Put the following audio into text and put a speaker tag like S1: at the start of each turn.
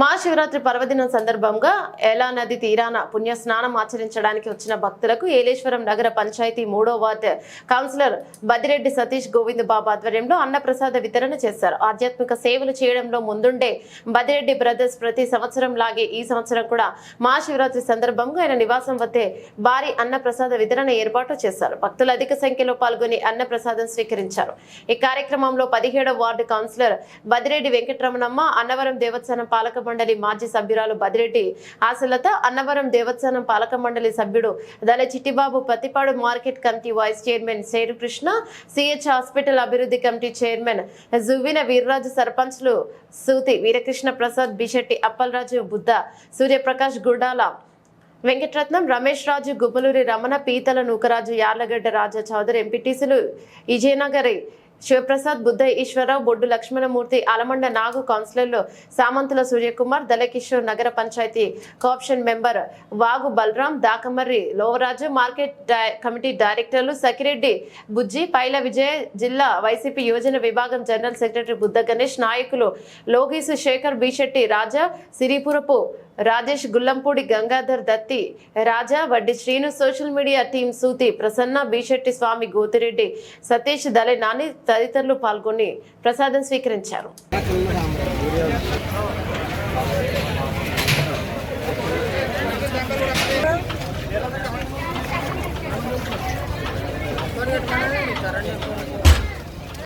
S1: మహాశివరాత్రి పర్వదినం సందర్భంగా ఏలా నది తీరాన పుణ్య స్నానం ఆచరించడానికి వచ్చిన భక్తులకు ఏలేశ్వరం నగర పంచాయతీ మూడో వార్డు కౌన్సిలర్ బదిరెడ్డి సతీష్ గోవింద్ బాబు ఆధ్వర్యంలో అన్నప్రసాద వితరణ చేశారు. ఆధ్యాత్మిక సేవలు చేయడంలో ముందుండే బదిరెడ్డి బ్రదర్స్ ప్రతి సంవత్సరం లాగే ఈ సంవత్సరం కూడా మహాశివరాత్రి సందర్భంగా ఆయన నివాసం వద్దే భారీ అన్నప్రసాద వితరణ ఏర్పాటు చేశారు. భక్తులు అధిక సంఖ్యలో పాల్గొని అన్నప్రసాదం స్వీకరించారు. ఈ కార్యక్రమంలో పదిహేడవ వార్డు కౌన్సిలర్ బదిరెడ్డి వెంకటరమణమ్మ అన్నవరం దేవస్థానం పాలక మండలి మాజీ సభ్యురాలు బదిరెడ్డి ఆశలత అన్నవరం దేవస్థానం పాలక మండలి సభ్యుడు Dala Chittibabu Pathipadu market committee vice chairman Krishna CH hospital అభివృద్ధి కమిటీ చైర్మన్ జువ్విన వీర్రాజు సర్పంచ్లు సూతి వీరకృష్ణ ప్రసాద్ బిశెట్టి అప్పలరాజు బుద్ధ సూర్యప్రకాష్ గుడాల వెంకటరత్నం రమేష్ రాజు గుమ్మలూరి రమణ పీతల నూకరాజు యార్లగడ్డ రాజా చౌదరి ఎంపీటీసీలు విజయనగరి శివప్రసాద్ బుద్ధ ఈశ్వరరావు బొడ్డు లక్ష్మణమూర్తి అలమండ నాగు కౌన్సిలర్లు సామంతుల సూర్యకుమార్ దళకిషోర్ నగర panchayat cooption member Vagu Balaram Dakamarri Lovaraju market committee డైరెక్టర్లు సకిరెడ్డి బుజ్జి పైల విజయ జిల్లా వైసీపీ యువజన విభాగం జనరల్ సెక్రటరీ బుద్ధ గణేష్ నాయకులు లోగీసు శేఖర్ బీశెట్టి రాజా Siripurapu Rajesh గుల్లంపూడి Gangadhar Datti Raja Vaddi Srinu social media team Suthi Prasanna Beesetti Swamy Gothireddy Satish Dale Nani తదితరులు పాల్గొని ప్రసాదం స్వీకరించారు.
S2: సరే